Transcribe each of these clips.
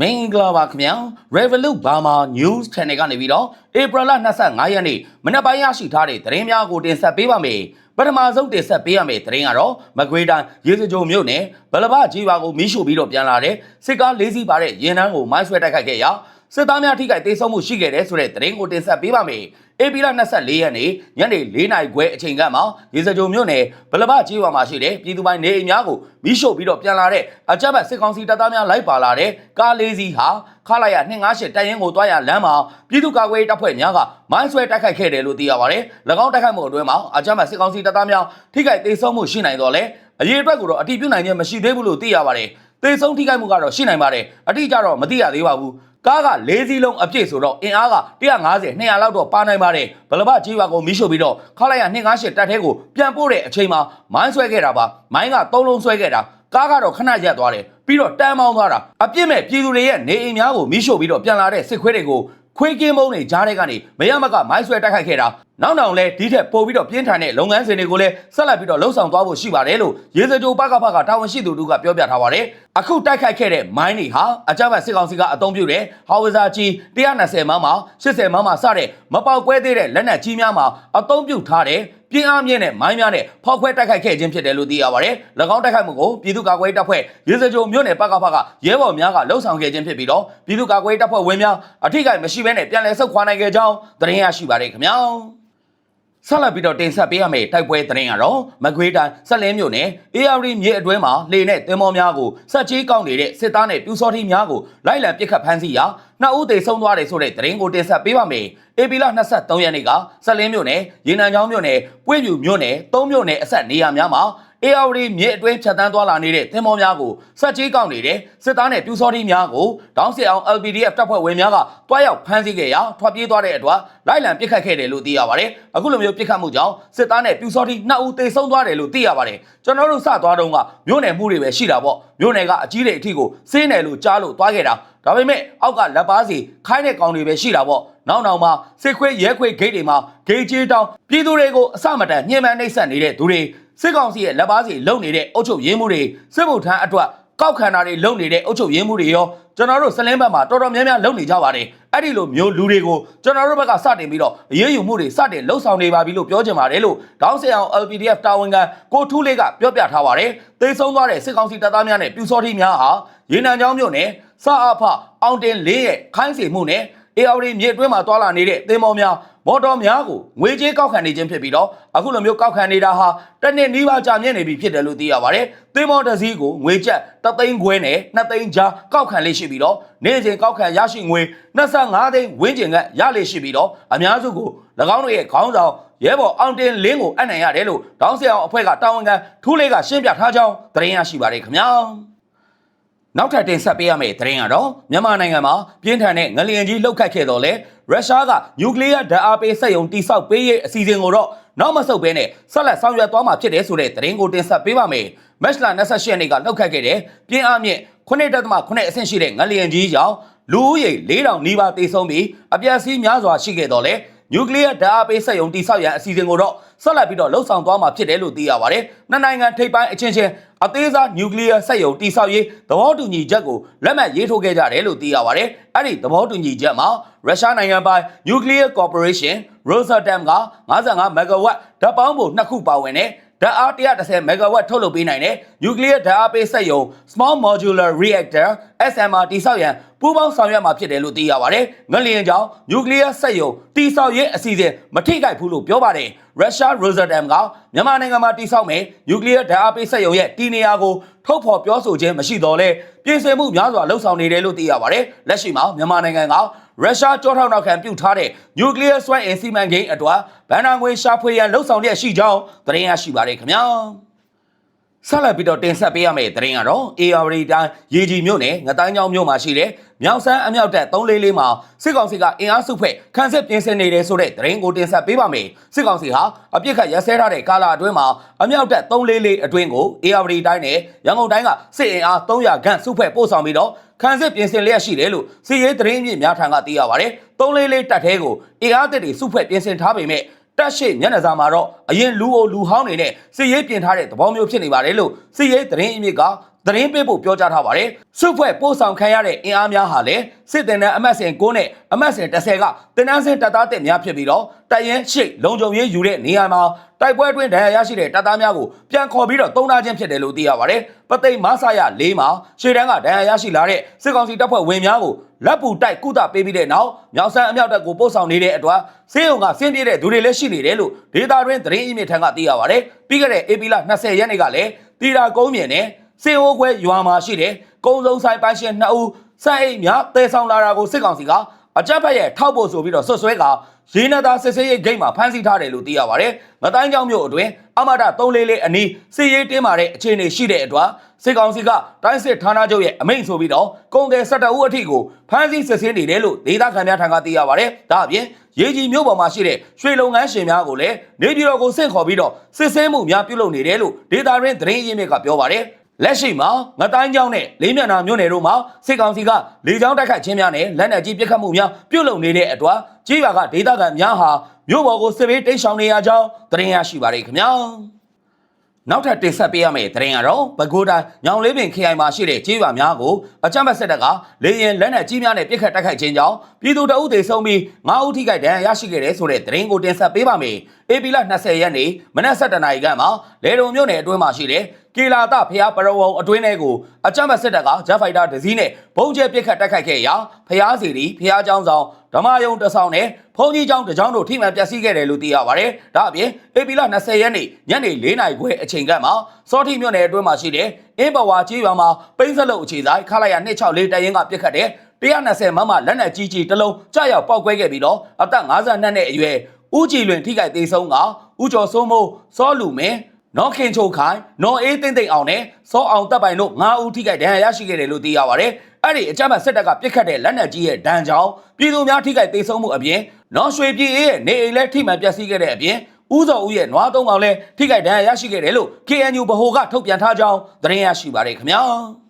မင်္ဂလာပါခင်ဗျာ Revolut Burma News Channel ကနေပြီးတော့ April 25ရက်နေ့မနက်ပိုင်းရရှိထားတဲ့သတင်းများကိုတင်ဆက်ပေးပါမယ်ပထမဆုံးတင်ဆက်ပေးရမယ့်သတင်းကတော့မကွေးတိုင်းရေစကြိုမြို့နယ်ဗလဘကြီးပါကိုမီးရှို့ပြီးတော့ပြန်လာတဲ့စစ်ကား၄စီးပါတဲ့ရင်နှန်းကိုမိုင်းဆွဲတိုက်ခိုက်ခဲ့ရာ စစ်သားများထိခိုက်ဒေဆုံးမှုရှိခဲ့တဲ့ဆိုတဲ့သတင်းကိုတင်ဆက်ပေးပါမယ်ဧပြီလ24ရက်နေ့ညနေ4နာရီခွဲအချိန်ကမှရေစကြိုမြို့နယ်ဗလဘကြီးပါမှာရှိတဲ့ပြည်သူပိုင်နေအိမ်များကိုမီးရှို့ပြီးတော့ပြန်လာတဲ့အကြမ်းဖက်စစ်ကောင်စီတပ်သားများလိုက်ပါလာတဲ့ကားလေးစီးဟာခလာရ258တိုင်ရင်ကိုတွားရလမ်းမှာပြည်သူ့ကာကွယ်ရေးတပ်ဖွဲ့များကမိုင်းဆွဲတိုက်ခိုက်ခဲ့တယ်လို့သိရပါတယ်။၎င်းတိုက်ခိုက်မှုအတွင်းမှာအကြမ်းဖက်စစ်ကောင်စီတပ်သားများထိခိုက်ဒေဆုံးမှုရှိနိုင်တော့လေအရေးအတွက်ကိုတော့အတိပြုနိုင်ခြင်းမရှိသေးဘူးလို့သိရပါတယ်။ဒေဆုံးထိခိုက်မှုကတော့ရှိနိုင်ပါတယ်။အတိအကျတော့မသိရသေးပါဘူး။ ကားက၄စီးလုံးအပြည့်ဆိုတော့အင်အားက150 200လောက်တော့ပါနိုင်ပါတယ်ဘလဘကြီးပါကိုမီးရှို့ပြီးတော့ခလိုက်ရ258တက်ထဲကိုပြန်ပို့တဲ့အချိန်မှာမိုင်းဆွဲခဲ့တာပါမိုင်းက၃လုံးဆွဲခဲ့တာကားကတော့ခဏရက်သွားတယ်ပြီးတော့တန်းမောင်းသွားတာအပြစ်မဲ့ပြည်သူတွေရဲ့နေအိမ်များကိုမီးရှို့ပြီးတော့ပြန်လာတဲ့စစ်ခွေးတွေကိုခွေးကင်းမုံတွေကြားထဲကနေမရမကမိုင်းဆွဲတိုက်ခိုက်ခဲ့တာနောက်နောက်လဲဒီထက်ပိုပြီးတော့ပြင်းထန်တဲ့လုပ်ငန်းစဉ်တွေကိုလည်းဆက်လက်ပြီးတော့လှုပ်ဆောင်သွားဖို့ရှိပါတယ်လို့ရေစကြိုပကဖကတာဝန်ရှိသူတို့ကပြောပြထားပါတယ် အခုတိုက်ခိုက်ခဲ့တဲ့မိုင်းတွေဟာအကြမ်းဖက်စစ်ကောင်စီကအသုံးပြုတဲ့ဟော်ဝဇာကြီး120မန်းမှာ80မန်းမှာစတဲ့မပေါက်ကွဲသေးတဲ့လက်နက်ကြီးများမှာအသုံးပြုထားတဲ့ပြင်းအားမြင့်တဲ့မိုင်းများနဲ့ဖောက်ခွဲတိုက်ခိုက်ခဲ့ခြင်းဖြစ်တယ်လို့သိရပါတယ်။၎င်းတိုက်ခိုက်မှုကိုပြည်သူ့ကာကွယ်ရေးတပ်ဖွဲ့ရေစကြိုမြို့နယ်ပကဖကရဲဘော်များကလှုပ်ဆောင်ခဲ့ခြင်းဖြစ်ပြီးတော့ပြည်သူ့ကာကွယ်ရေးတပ်ဖွဲ့ဝင်များအထိကိမရှိဘဲနဲ့ပြန်လည်ဆုတ်ခွာနိုင်ခဲ့ကြောင်းသတင်းရရှိပါတယ်ခင်ဗျာ။ ဆက်လက်ပြီးတော့တင်ဆက်ပေးရမယ့်တိုက်ပွဲသတင်းကတော့မကွေးတိုင်းဆက်လင်းမြို့နယ် AR မြေအတွင်းမှာလေနဲ့သင်္ဘောများကိုစက်ကြီးကောက်နေတဲ့စစ်သားနဲ့ပြူစောထီးများကိုလိုက်လံပစ်ခတ်ဖမ်းဆီးရာနှစ်ဦးသေဆုံးသွားတယ်ဆိုတဲ့သတင်းကိုတင်ဆက်ပေးပါမယ်။ AP လ23ရက်နေ့ကဆက်လင်းမြို့နယ်ရေနံချောင်းမြို့နယ်ပွေ့ပြူမြို့နယ်သုံးမြို့နယ်အဆက်နေရာများမှာ AR မြေအတွင်းဖြတ်တန်းသွားလာနေတဲ့သင်္ဘောများကိုစက်ကြီးကောက်နေတဲ့စစ်သားနဲ့ပြူစောထီးများကိုတောင်းစစ်အောင် LPDF တပ်ဖွဲ့ဝင်များကတွားရောက်ဖမ်းဆီးခဲ့ရာထွက်ပြေးသွားတဲ့အတွက်လိုက်လံပစ်ခတ်ခဲ့တယ်လို့သိရပါတယ်။အခုလိုမျိုးပစ်ခတ်မှုကြောင့်စစ်သားနဲ့ပြူစောထီးနှစ်ဦးသေဆုံးသွားတယ်လို့သိရပါတယ်။ကျွန်တော်တို့စသွားတော့ကမြို့နယ်မှုတွေပဲရှိတာပေါ့။မြို့နယ်ကအကြီးတွေအထိကိုစင်းတယ်လို့ကြားလို့တွားခဲ့တာ။ဒါပေမဲ့အောက်ကလက်ပါစီခိုင်းတဲ့ကောင်တွေပဲရှိတာပေါ့။နောက်နောက်မှာစစ်ခွေးရဲခွေးဂိတ်တွေမှာဂိတ်ကြီးတောင်းပြည်သူတွေကိုအစမတန်ညှဉ်းပန်းနှိပ်စက်နေတဲ့သူတွေ စစ်ကောင်စီရဲ့လက်ပါစီလုံနေတဲ့အုပ်ချုပ်ရေးမှုတွေစစ်မှုထမ်းအတွက်ကောက်ခံတာတွေလုံနေတဲ့အုပ်ချုပ်ရေးမှုတွေရောကျွန်တော်တို့စလင်းဘက်မှာတော်တော်များများလုံနေကြပါတယ်အဲ့ဒီလိုမျိုးလူတွေကိုကျွန်တော်တို့ဘက်ကစတင်ပြီးတော့အရေးယူမှုတွေစတင်လှုပ်ဆောင်နေပါပြီလို့ပြောချင်ပါတယ်လို့တောင်းဆအောင် LPDF တာဝန်ခံကိုထူးလေးကပြောပြထားပါတယ်သေဆုံးသွားတဲ့စစ်ကောင်စီတပ်သားများနဲ့ပြူစောထီးများဟာရေနံချောင်းမြို့နယ်စအဖအောင်တင်လေးရဲ့ခိုင်းစီမှုနဲ့ AR မြေအတွင်းမှာတွာလာနေတဲ့သင်္ဘောများ မော်တော်များကိုငွေကြေးကောက်ခံနေခြင်းဖြစ်ပြီးတော့အခုလိုမျိုးကောက်ခံနေတာဟာတစ်နှစ်နီးပါးကြာမြင့်နေပြီဖြစ်တယ်လို့သိရပါတယ်။သင်္ဘောတစ်စီးကိုငွေကျပ်3သိန်းခွဲနဲ့2သိန်းကြားကောက်ခံလေးရှိပြီးတော့နေ့စဉ်ကောက်ခံရရှိငွေ25သိန်းဝန်းကျင်ကရလေးရှိပြီးတော့အများစုကို၎င်းတို့ရဲ့ခေါင်းဆောင်ရဲဘော်အောင်တင်လင်းကိုအံ့နိုင်ရတယ်လို့တောင်းဆရာအောင်အဖွဲ့ကတာဝန်ခံထူးလေးကရှင်းပြထားကြောင်းသတင်းရရှိပါတယ်ခင်ဗျာ။ နောက်ထပ်တင်ဆက်ပေးရမယ့်သတင်းကတော့မြန်မာနိုင်ငံမှာပြင်းထန်တဲ့ငလျင်ကြီးလှုပ်ခတ်ခဲ့တော့လေရုရှားကနျူကလ িয়ার ဓာတ်အားပေးစက်ရုံတိစောက်ပေးရေးအစီအစဉ်ကိုတော့နောက်မဆုတ်ဘဲနဲ့ဆက်လက်ဆောင်ရွက်သွားမှာဖြစ်တယ်ဆိုတဲ့သတင်းကိုတင်ဆက်ပေးပါမယ်။မက်လ28ရက်နေ့ကလှုပ်ခတ်ခဲ့တဲ့ပြင်းအားမြင့်9.9အဆင့်ရှိတဲ့ငလျင်ကြီးကြောင့်လူဦးရေ4000နီးပါးသေဆုံးပြီးအပျက်စီးများစွာရှိခဲ့တော့လေ နျူကလ িয়ার ဓာတ်အားပေးစက်ရုံတိစောက်ရန်အစီအစဉ်ကိုတော့ဆက်လက်ပြီးတော့လှုပ်ဆောင်သွားမှာဖြစ်တယ်လို့သိရပါတယ်။နှစ်နိုင်ငံထိပ်ပိုင်းအချင်းချင်းအသေးစားနျူကလ িয়ার စက်ရုံတိစောက်ရေးသဘောတူညီချက်ကိုလက်မှတ်ရေးထိုးခဲ့ကြတယ်လို့သိရပါတယ်။အဲ့ဒီသဘောတူညီချက်မှာရုရှားနိုင်ငံပိုင် Nuclear Corporation Rosatom က55 megawatt ဓာတ်ပေါင်းပုံနှစ်ခုပါဝင်တဲ့ဓာတ်အား130 megawatt ထုတ်လုပ်ပေးနိုင်တဲ့ nuclear ဓာတ်အားပေးစက်ရုံ small modular reactor SMR တိစောက်ရန် ပူးပေါင်းဆောင်ရွက်မှာဖြစ်တယ်လို့သိရပါတယ်။ငလျင်ကြောင့် nuclear စက်ရုံတိစောက်ရေးအစီအစဉ်မထိခိုက်ဘူးလို့ပြောပါတယ်။ Russia Rosatom ကမြန်မာနိုင်ငံမှာတိစောက်မယ် nuclear ဓာတ်အားပေးစက်ရုံရဲ့တီနေယာကိုထုတ်ဖော်ပြောဆိုခြင်းမရှိတော့လဲပြင်ဆင်မှုများစွာလှုပ်ဆောင်နေတယ်လို့သိရပါတယ်။လက်ရှိမှာမြန်မာနိုင်ငံကရုရှားကြောထောက်နောက်ခံပြုထားတဲ့နျူကလ িয়ার စွမ်းအင်စီမံကိန်းအတွက်ဗန်နာငွေရှာဖွေရန်လှုပ်ဆောင်ရရှိကြောင်းသတင်းရရှိပါတယ်ခင်ဗျာဆက်လက်ပြီးတော့တင်ဆက်ပေးရမယ့်သတင်းကတော့ AR တိုင်းရေကြီးမြို့နယ်ငတိုင်းကျောင်းမြို့မှာရှိတဲ့ မြောက်ဆန်းအမြောက်တပ်344မှာစစ်ကောင်စီကအင်အားစုဖွဲ့ခန်းစစ်ပြင်ဆင်နေတယ်ဆိုတဲ့သတင်းကိုတင်ဆက်ပေးပါမယ်စစ်ကောင်စီဟာအပြစ်ခတ်ရစဲထားတဲ့ကာလအတွင်းမှာအမြောက်တပ်344အတွင်းကို AR တိုင်းနဲ့ရန်ကုန်တိုင်းကစစ်အင်အား300ခန့်စုဖွဲ့ပို့ဆောင်ပြီးတော့ခန်းစစ်ပြင်ဆင်လျက်ရှိတယ်လို့စီရေးသတင်းမြင့်များထံကသိရပါတယ်344တပ်သေးကိုအင်အားတပ်တွေစုဖွဲ့ပြင်ဆင်ထားပေမဲ့တက်ရှိညနေစာမှာတော့အရင်လူအိုလူဟောင်းတွေနဲ့စစ်ရေးပြင်ထားတဲ့သဘောမျိုးဖြစ်နေပါတယ်လို့စစ်ရေးသတင်းအမြစ်က သတင်းပေးဖို့ပြောကြားထားပါတယ်စုဖွဲ့ပို့ဆောင်ခံရတဲ့အင်အားများဟာလည်းစစ်တင်တဲ့အမတ်စဉ်9နဲ့အမတ်စဉ်10ကတင်နန်းစင်တပ်သားတက်များဖြစ်ပြီးတော့တိုက်ရင်ရှိလုံခြုံရေးယူတဲ့နေရာမှာတိုက်ပွဲအတွင်းဒဏ်ရာရရှိတဲ့တပ်သားများကိုပြန်ခေါ်ပြီးတော့တုံးထားခြင်းဖြစ်တယ်လို့သိရပါတယ်ပသိမ်မဆာရ၄မှာရှေ့တန်းကဒဏ်ရာရရှိလာတဲ့စစ်ကောင်စီတပ်ဖွဲ့ဝင်များကိုလက်ပူတိုက်ကုသပေးပြီးတဲ့နောက်မြောက်ဆန်းအမြောက်တပ်ကိုပို့ဆောင်နေတဲ့အတွက်စေယုံကဆင်းပြေးတဲ့သူတွေလည်းရှိနေတယ်လို့ဒေတာတွင်သတင်းအင်းမြစ်ထံကသိရပါတယ်ပြီးခဲ့တဲ့ဧပြီလ20ရက်နေ့ကလည်းတီတာကုန်းမြင်နဲ့ စေအိုးခွဲရွာမှာရှိတဲ့ကုန်းစုံဆိုင်ပိုင်ရှင်2ဦးစက်အိမ်များတဲဆောင်လာတာကိုစစ်ကောင်စီကအကြက်ဖက်ရဲ့ထောက်ဖို့ဆိုပြီးတော့ဆွတ်ဆွဲကရင်းနသားစစ်ဆေးရေးဂိတ်မှာဖမ်းဆီးထားတယ်လို့သိရပါတယ်။မတိုင်းကြောင်မြို့အတွင်းအမတာ3လေးလေးအနီးစစ်ရေးတင်းမာတဲ့အခြေအနေရှိတဲ့အတွက်စစ်ကောင်စီကတိုင်းစစ်ဌာနချုပ်ရဲ့အမိန့်ဆိုပြီးတော့ကုန်တယ်17ဦးအထိကိုဖမ်းဆီးစစ်ဆေးနေတယ်လို့ဒေသခံများထံကသိရပါတယ်။ဒါအပြင်ရေးကြီးမြို့ပေါ်မှာရှိတဲ့ရွှေလုပ်ငန်းရှင်များကိုလည်းနေပြည်တော်ကိုဆင့်ခေါ်ပြီးတော့စစ်ဆေးမှုများပြုလုပ်နေတယ်လို့ဒေတာရင်းသတင်းရင်းမြစ်ကပြောပါတယ်။ လက်ရှိမှာငတိုင်းကျောင်းနဲ့လေးမျက်နှာမြို့နယ်တို့မှာစစ်ကောင်စီကလေကြောင်းတိုက်ခိုက်ခြင်းများနဲ့လက်နက်ကြီးပစ်ခတ်မှုများပြုလုပ်နေတဲ့အတွက်ကြေးရွာကဒေသခံများဟာမြို့ပေါ်ကိုစစ်ဘေးတိတ်ဆောင်နေရကြောင်းသတင်းရရှိပါတယ်ခင်ဗျာနောက်ထပ်တင်ဆက်ပေးရမယ့်သတင်းကတော့ပဲခူးတိုင်းညောင်လေးပင်ခရိုင်မှာရှိတဲ့ကြေးရွာများကိုအကြမ်းဖက်စစ်တပ်ကလေရင်လက်နက်ကြီးများနဲ့ပစ်ခတ်တိုက်ခိုက်ခြင်းကြောင့်ပြည်သူတအုပ်တွေဆုံးပြီး9ဦးထိခိုက်ဒဏ်ရာရရှိခဲ့တဲ့ဆိုတဲ့သတင်းကိုတင်ဆက်ပေးပါမယ်။ဧပြီလ20ရက်နေ့မနက်7:00နာရီခန့်မှာလေတုံမြို့နယ်အတွင်းမှာရှိတဲ့ ကီလာတဖျားပရဝုံအတွင်းထဲကိုအကြမ်းဖက်စစ်တပ်ကဂျက်ဖိုက်တာဒဇီးနဲ့ဘုံကျဲပစ်ခတ်တိုက်ခိုက်ခဲ့ရာဖျားစီရီဖျားเจ้าဆောင်ဓမ္မယုံတဆောင်နဲ့ဖုန်ကြီးเจ้าတစ်เจ้าတို့ထိမှန်ပျက်စီးခဲ့တယ်လို့သိရပါတယ်။ဒါအပြင်ဧပြီလ20ရက်နေ့ညနေ4နာရီခွဲအချိန်ကမှာစောတိမြို့နယ်အတွင်းမှာရှိတဲ့အင်းဘဝကြီးရွာမှာပိန်းစလုတ်အခြေဆိုင်ခလာရ264တရင်ကပြစ်ခတ်တဲ့120မမလက်နက်ကြီးကြီးတစ်လုံးကြောက်ရောက်ပောက်ကွဲခဲ့ပြီးတော့အသက်52နှစ်အရွယ်ဦးကြည်လွင်ထိခိုက်သေးဆုံးကဦးကျော်စိုးမိုးစောလူမင်း နော်ခင်ချိုခိုင်နော်အေးသိမ့်သိမ့်အောင်နဲ့စောအောင်တပ်ပိုင်တို့9ဦးထိခိုက်ဒဏ်ရာရရှိခဲ့တယ်လို့သိရပါတယ်။အဲ့ဒီအကြမ်းဖက်စစ်တပ်ကပြစ်ခတ်တဲ့လက်နက်ကြီးရဲ့ဒဏ်ကြောင့်ပြည်သူများထိခိုက်သေးဆုံးမှုအပြင်နော်ရွှေပြည်အေးရဲ့နေအိမ်လည်းထိမှန်ပျက်စီးခဲ့တဲ့အပြင်ဦးစောဦးရဲ့နွားသုံးကောင်လည်းထိခိုက်ဒဏ်ရာရရှိခဲ့တယ်လို့ KNU ဗဟိုကထုတ်ပြန်ထားကြောင်းသတင်းရရှိပါတယ်ခင်ဗျာ။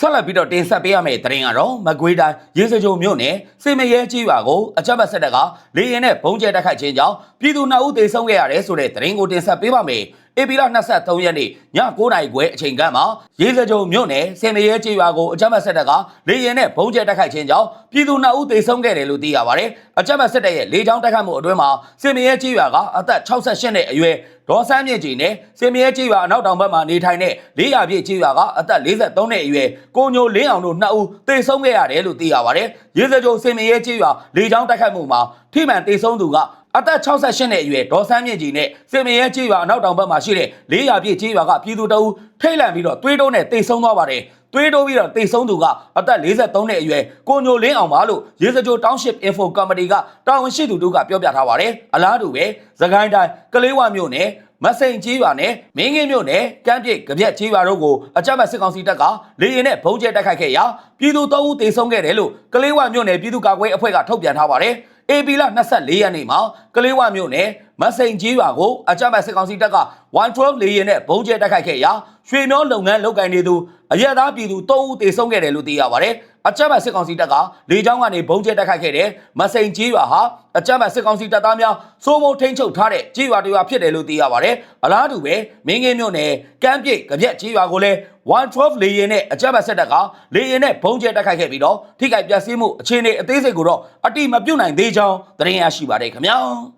ဆက်လက်ပြီးတော့တင်ဆက်ပေးရမယ့်သတင်းကတော့မကွေးတိုင်းရေစကြိုမြို့နယ်စေမရဲကြီးရွာကိုအကြမ်းဖက်စစ်တပ်ကလေရင်နဲ့ဘုံကျဲတိုက်ခိုက်ခြင်းကြောင့်ပြည်သူနှစ်ဦးသေဆုံးခဲ့ရတယ်ဆိုတဲ့သတင်းကိုတင်ဆက်ပေးပါမယ်။ ဧပြီလ23ရက်နေ့ည9:00နာရီခွဲအချိန်ကမှရေစကြိုမြို့နယ်စေမရဲကြီးရွာကိုအကြမ်းဖက်စစ်တပ်ကလေရင်နဲ့ဘုံကျဲတိုက်ခိုက်ခြင်းကြောင့်ပြည်သူနှစ်ဦးသေဆုံးခဲ့တယ်လို့သိရပါတယ်။အကြမ်းဖက်စစ်တပ်ရဲ့လေကြောင်းတိုက်ခိုက်မှုအတွင်းမှာစေမရဲကြီးရွာကအသက်68နှစ်အရွယ်ဒေါ်ဆန်းမြင့်ကြီးနဲ့စင်မြဲကြီးရွာအနောက်တောင်ဘက်မှာနေထိုင်တဲ့၄ရာပြည့်ကြီးရွာကအသက်43နှစ်အရွယ်ကိုညိုလင်းအောင်တို့နှစ်ဦးသေဆုံးခဲ့ရတယ်လို့သိရပါတယ်။ရေစကြိုစင်မြဲကြီးရွာလေကြောင်းတိုက်ခိုက်မှုမှာထိမှန်သေဆုံးသူက အသက်68နှစ်အရွယ်ဒေါ်ဆန်းမြင့်ကြီးနဲ့စင်မြဲကြီးရွာအနောက်တောင်ဘက်မှာရှိတဲ့၄ရာပြည့်ကြီးရွာကပြည်သူတအုပ်ထိတ်လန့်ပြီးတော့သွေးတိုးနဲ့သေဆုံးသွားပါတယ်။သွေးတိုးပြီးတော့တိတ်ဆုံးသူကအသက်43နှစ်အရွယ်ကိုညိုလင်းအောင်ပါလို့ရေစကြို Township Info Company ကတာဝန်ရှိသူတို့ကပြောပြထားပါတယ်။အလားတူပဲသခိုင်းတိုင်းကလေးဝမြို့နယ်မစိန်ကြီးရွာနဲ့မင်းငင်းမြို့နယ်ကမ်းပြစ်ကြပြက်ကြီးရွာတို့ကိုအကြမ်းဖက်စစ်ကောင်စီတပ်ကလေရင်နဲ့ဘုံကျဲတိုက်ခိုက်ခဲ့ရာပြည်သူ၃ဦးသေဆုံးခဲ့တယ်လို့ကလေးဝမြို့နယ်ပြည်သူ့ကာကွယ်အဖွဲ့ကထုတ်ပြန်ထားပါတယ်။ AP လ24ရက်နေ့မှာကလေးဝမြို့နယ် မစိန်ကြီးရွာကိုအကြမ်းဖက်စစ်ကောင်စီတပ်က112လေရင်နဲ့ဘုံကျဲတိုက်ခိုက်ခဲ့ရာရွှေမျောလုပ်ငန်းလုပ်ကိုင်နေသူအရက်သားပြည်သူ၃ဦးသေဆုံးခဲ့တယ်လို့သိရပါတယ်။အကြမ်းဖက်စစ်ကောင်စီတပ်ကလေကြောင်းကနေဘုံကျဲတိုက်ခိုက်ခဲ့တဲ့မစိန်ကြီးရွာဟာအကြမ်းဖက်စစ်ကောင်စီတပ်သားများစိုးမိုးထိန်းချုပ်ထားတဲ့ကြီးရွာတွေရွာဖြစ်တယ်လို့သိရပါတယ်။အလားတူပဲမင်းငင်းမြို့နယ်ကမ်းပြစ်ကြပြက်ကြီးရွာကိုလည်း112လေရင်နဲ့အကြမ်းဖက်စစ်တပ်ကလေရင်နဲ့ဘုံကျဲတိုက်ခိုက်ခဲ့ပြီးတော့ထိခိုက်ပျက်စီးမှုအခြေအနေအသေးစိတ်ကိုတော့အတိမပြုတ်နိုင်သေးကြောင်းသတင်းရရှိပါတယ်ခင်ဗျာ။